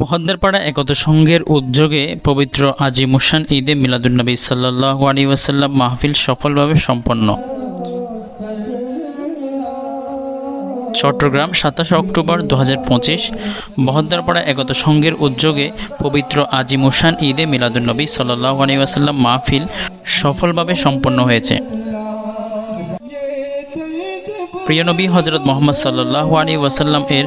বহদ্দারপাড়া একত সংঘের উদ্যোগে পবিত্র আজি মুসান ঈদে মিলাদুন্নবী সাল্লাহ আলী ওয়াসাল্লাম মাহফিল সফলভাবে সম্পন্ন। চট্টগ্রাম সাতাশে অক্টোবর দু হাজার পঁচিশ বহদ্দারপাড়া একত সংঘের উদ্যোগে পবিত্র আজি মুসান ঈদে মিলাদুন্নবী সাল্লাহ আলী ওয়াসাল্লাম মাহফিল সফলভাবে সম্পন্ন হয়েছে। প্রিয় নবী হজরত মোহাম্মদ সাল্লাহ আলী ওয়াসাল্লাম এর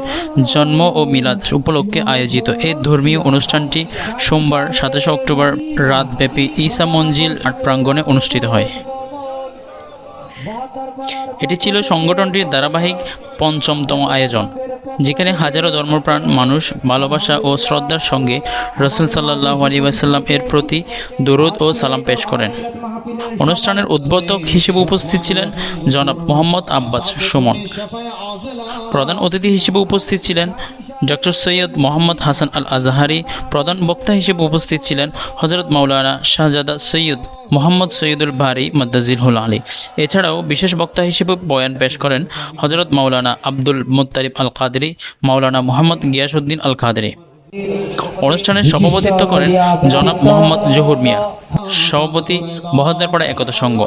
জন্ম ও মিলাদ উপলক্ষে আয়োজিত এই ধর্মীয় অনুষ্ঠানটি সোমবার সাতাশে অক্টোবর রাতব্যাপী ঈসা মঞ্জিল আট প্রাঙ্গণে অনুষ্ঠিত হয়। এটি ছিল সংগঠনটির ধারাবাহিক পঞ্চমতম আয়োজন, যেখানে হাজারো ধর্মপ্রাণ মানুষ ভালোবাসা ও শ্রদ্ধার সঙ্গে রসুল সাল্লাহ আলী ওয়াসাল্লাম এর প্রতি দরুদ ও সালাম পেশ করেন। অনুষ্ঠানের উদ্বোধক হিসেবে উপস্থিত ছিলেন জনাব মোহাম্মদ আব্বাস সুমন। প্রধান অতিথি হিসেবে উপস্থিত ছিলেন ডক্টর সৈয়দ মোহাম্মদ হাসান আল আজহারি প্রধান বক্তা হিসেবে উপস্থিত ছিলেন হজরত মাওলানা শাহজাদা সৈয়দ মোহাম্মদ সৈয়দুল বারি মাদ্দাজিল আলী। এছাড়াও বিশেষ বক্তা হিসেবে বয়ান পেশ করেন হজরত মাওলানা আব্দুল মুত্তারিব আল কাদরি মাওলানা মোহাম্মদ গিয়াসউদ্দিন আল কাদরি অনুষ্ঠানের সভাপতিত্ব করেন জনাব মোহাম্মদ জহুর মিয়া। সভাপতি বহদ্দারপাড়া একতা সংঘ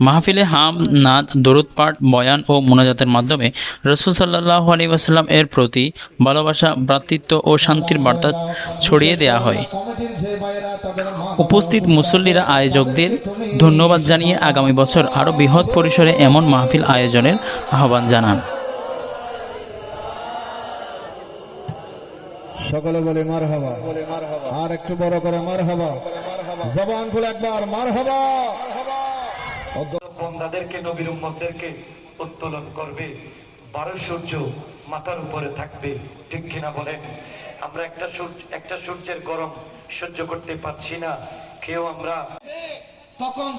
মাহফিলে হাম, নাদ, দরুদ পাঠ, বয়ান ও মোনাজাতের মাধ্যমে রসুল সাল্লাহ আলী ওয়াসাল্লাম এর প্রতি ভালোবাসা, ভ্রাতৃত্ব ও শান্তির বার্তা ছড়িয়ে দেয়া হয়। উপস্থিত মুসল্লিরা আয়োজকদের ধন্যবাদ জানিয়ে আগামী বছর আরও বৃহৎ পরিসরে এমন মাহফিল আয়োজনের আহ্বান জানান। সকলে বলে মার হাবা আর একটু বড় করে মার হাবা জবান খুলে একবার মার হাবা বন্দাদেরকে নবীর উম্মতদেরকে উত্তোলন করবে। বারো সূর্য মাথার উপরে থাকবে, ঠিক কিনা বলেন? আমরা একটা সূর্য, একটা সূর্যের গরম সহ্য করতে পারছি না, কেউ আমরা তখন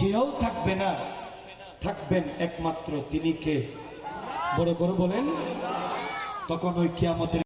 কেউ থাকবে না, থাকবেন একমাত্র তিনি কে? বড় করে বলেন, তখন ওই কিয়ামতের